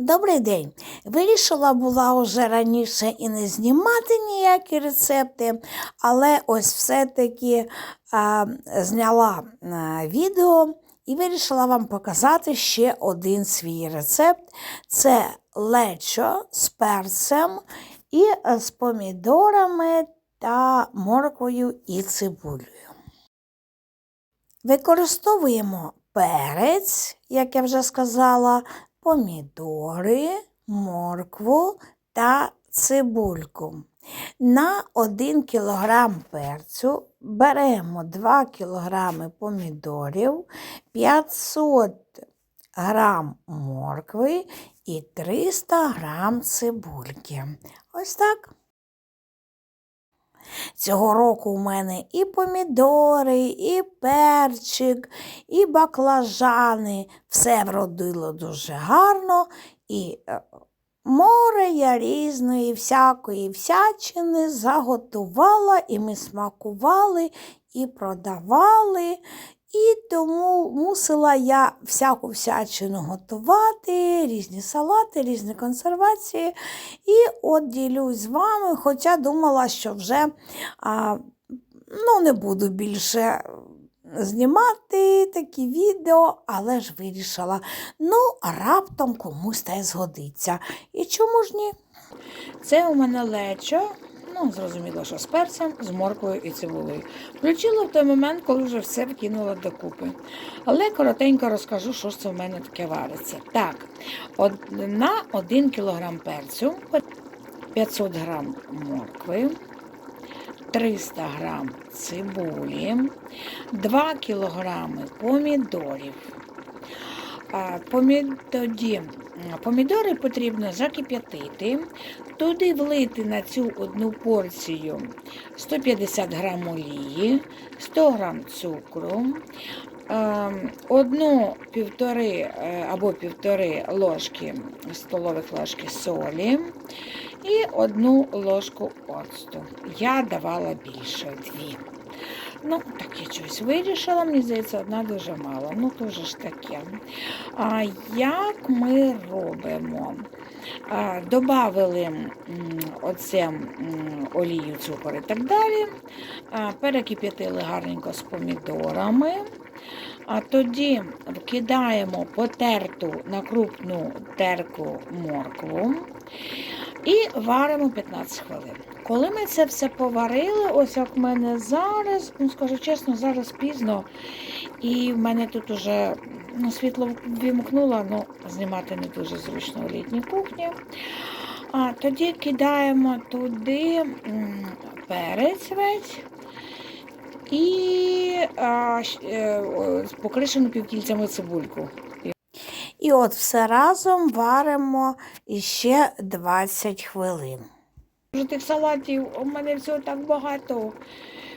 Добрий день! Вирішила була вже раніше і не знімати ніякі рецепти, але ось все-таки зняла відео і вирішила вам показати ще один свій рецепт. Це лечо з перцем і е, з помідорами та морквою і цибулею. Використовуємо перець, як я вже сказала, помідори, моркву та цибульку. На 1 кг перцю беремо 2 кг помідорів, 500 г моркви і 300 г цибульки. Ось так. Цього року у мене і помідори, і перчик, і баклажани. Все вродило дуже гарно. І е, море я різної всякої всячини заготувала, і ми смакували, і продавали. І тому мусила я всяку всячину готувати, різні салати, різні консервації. І от ділюсь з вами, хоча думала, що вже а, ну, не буду більше знімати такі відео, але ж вирішила. Ну, раптом комусь та згодиться. І чому ж ні? Це у мене лечо. Ну, зрозуміло, що з перцем, з морквою і цибулею. Включила в той момент, коли вже все вкинула докупи. Але коротенько розкажу, що це в мене таке вариться. Так, од, на 1 кг перцю 500 г моркви, 300 г цибулі, 2 кг помідорів. Тоді помідори потрібно закип'ятити, туди влити на цю одну порцію 150 г олії, 100 г цукру, ем, одну півтори е, або півтори ложки столових ложки солі і одну ложку оцту. Я давала більше дві. Ну, так я щось вирішила, мені здається, одна дуже мало. Ну, то вже ж таке. А як ми робимо? А, Добавили оце олію, цукор і так далі. А, Перекип'ятили гарненько з помідорами. А тоді вкидаємо потерту на крупну терку моркву і варимо 15 хвилин. Коли ми це все поварили, ось як в мене зараз, ну скажу чесно, зараз пізно, і в мене тут уже ну, світло вімкнуло, ну знімати не дуже зручно у літній кухні. А тоді кидаємо туди перець весь і е, покришену півкільцями цибульку. І от все разом варимо іще 20 хвилин. Тих салатів у мене всього так багато,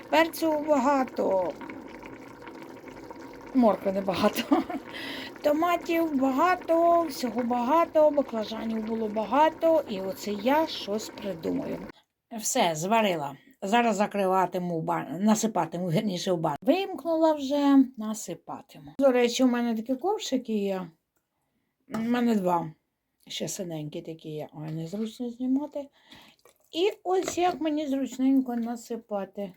перцю багато, моркви небагато, томатів багато, всього багато, баклажанів було багато, і оце я щось придумаю. Все, зварила. Зараз закриватиму, бан... насипатиму, верніше в бан. Вимкнула вже, насипатиму. До речі, у мене такі ковшики є. У мене два. Ще синенькі такі є. Ой, незручно знімати. І ось як мені зручненько насипати.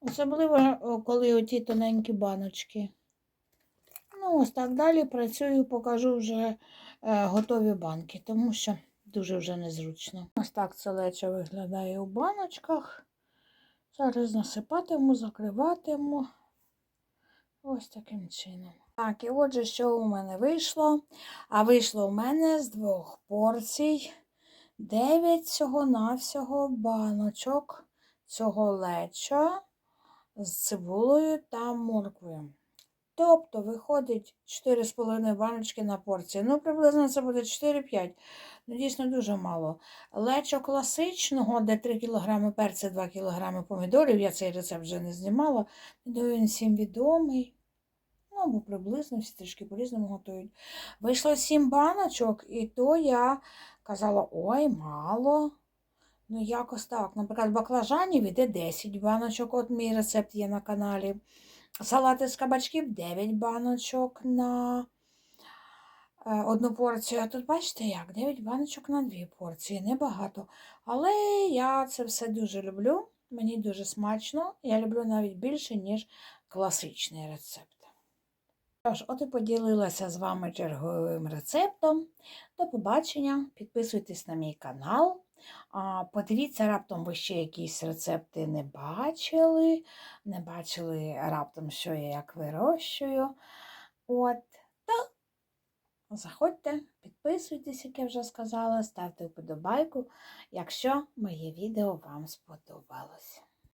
Особливо, коли оті тоненькі баночки. Ну, ось так далі працюю, покажу вже е, готові банки, тому що дуже вже незручно. Ось так це лечо виглядає у баночках. Зараз насипатиму, закриватиму. Ось таким чином. Так, і отже, що у мене вийшло? А вийшло у мене з двох порцій. 9 всього-навсього баночок цього леча з цибулею та морквою. Тобто виходить 4,5 баночки на порцію. Ну, приблизно це буде 4-5. Ну, дійсно дуже мало. Лечо класичного, де 3 кг перця, 2 кг помідорів, я цей рецепт вже не знімала. Він всім відомий. Або приблизно всі трішки по-різному готують. Вийшло 7 баночок, і то я казала, ой, мало. Ну, якось так. Наприклад, баклажанів іде 10 баночок, от мій рецепт є на каналі. Салати з кабачків 9 баночок на е, одну порцію. А тут бачите як? 9 баночок на дві порції, небагато. Але я це все дуже люблю. Мені дуже смачно. Я люблю навіть більше, ніж класичний рецепт. Тож, от і поділилася з вами черговим рецептом. До побачення. Підписуйтесь на мій канал. Подивіться, раптом ви ще якісь рецепти не бачили. Не бачили раптом, що я як вирощую. От, то заходьте, підписуйтесь, як я вже сказала, ставте вподобайку, якщо моє відео вам сподобалось.